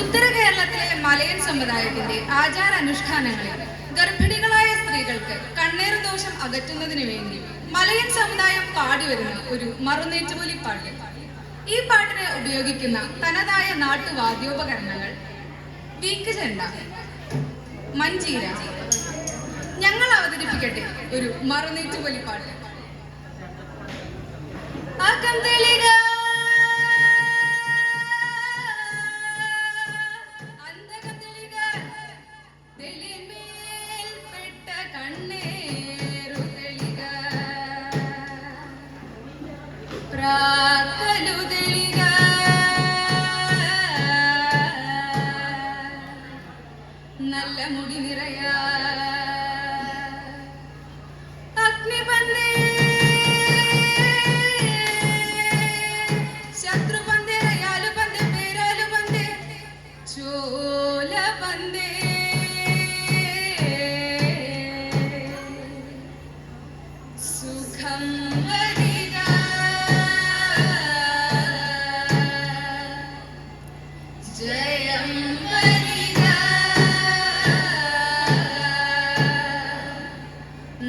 ഉത്തര കേരളത്തിലെ മലയൻ സമുദായത്തിന്റെ ആചാരാനുഷ്ഠാനങ്ങളിൽ ഗർഭിണികളായ സ്ത്രീകൾക്ക് കണ്ണേർ ദോഷം അകറ്റുന്നതിന് വേണ്ടി മലയൻ സമുദായം പാടിവരുന്ന ഒരു മറുനേറ്റുപൊലി പാട്ട്. ഈ പാട്ടിന് ഉപയോഗിക്കുന്ന തനതായ നാട്ടുവാദ്യോപകരണങ്ങൾ വീക്ക് ചെണ്ട മഞ്ചീര. ഞങ്ങൾ അവതരിപ്പിക്കട്ടെ ഒരു മറുനീറ്റുപൊലി പാട്ട്. ആക്കം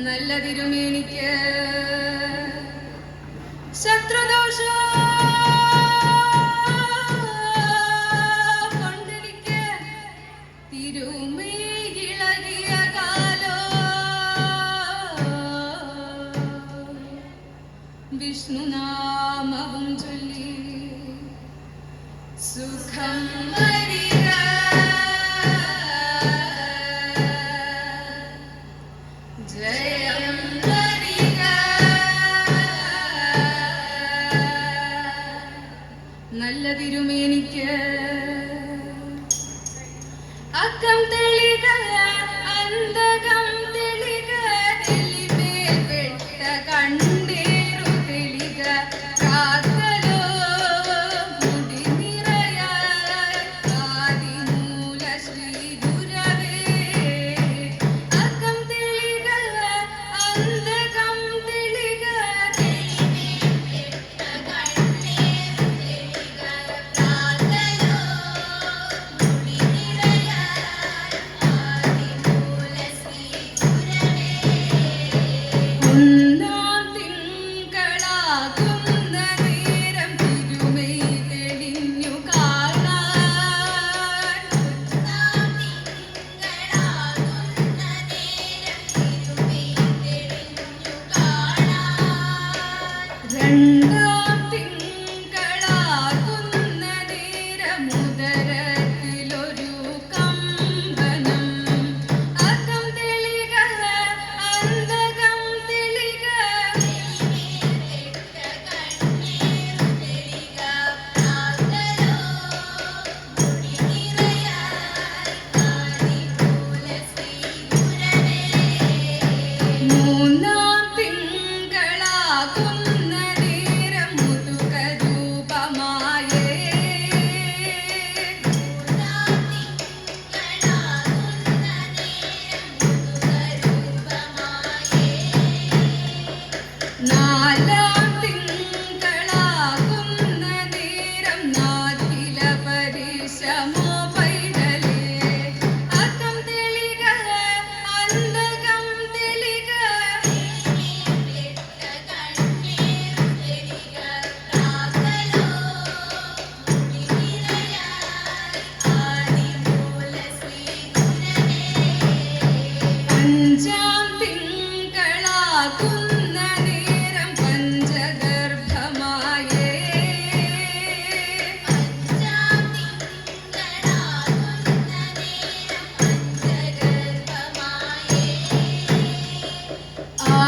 നല്ല തിരുമേനിക്ക്. ശത്രുദോഷം. Vishnu Namavam Jolli Sukham Mai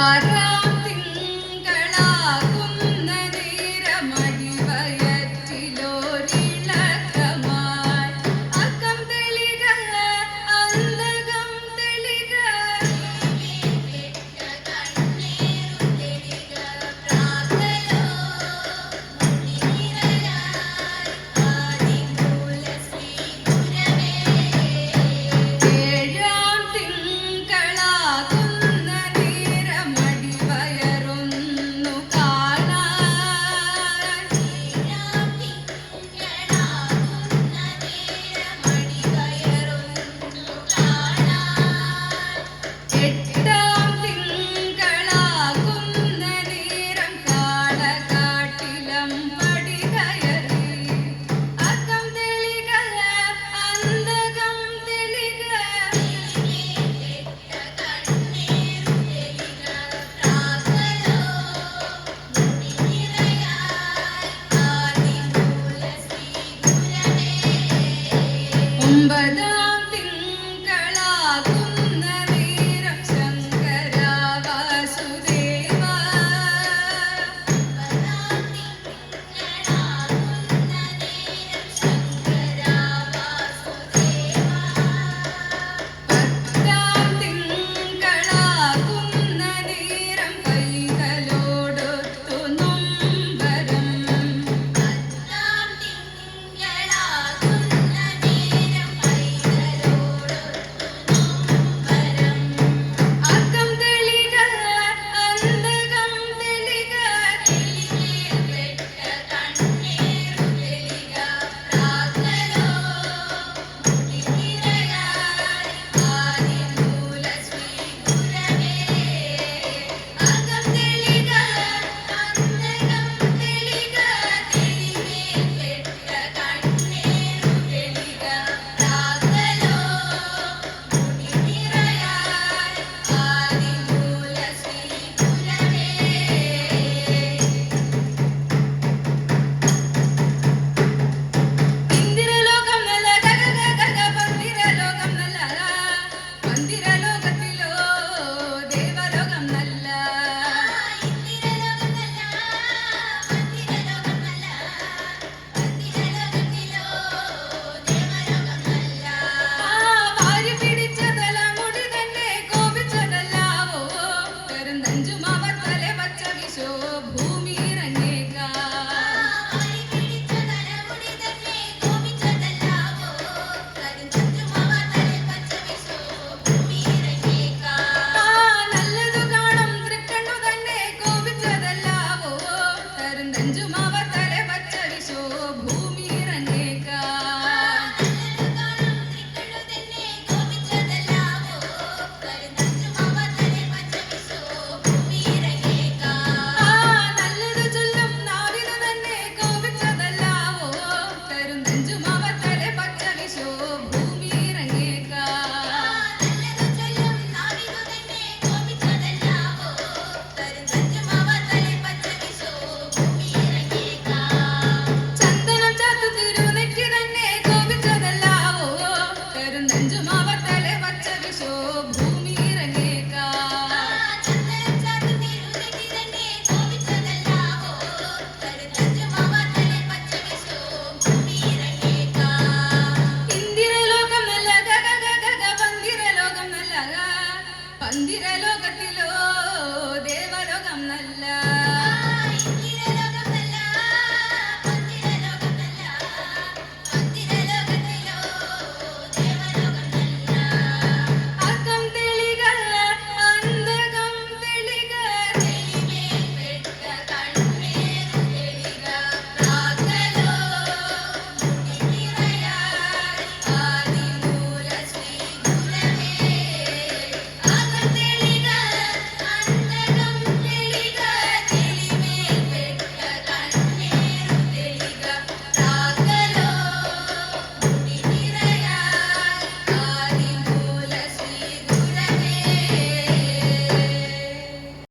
I.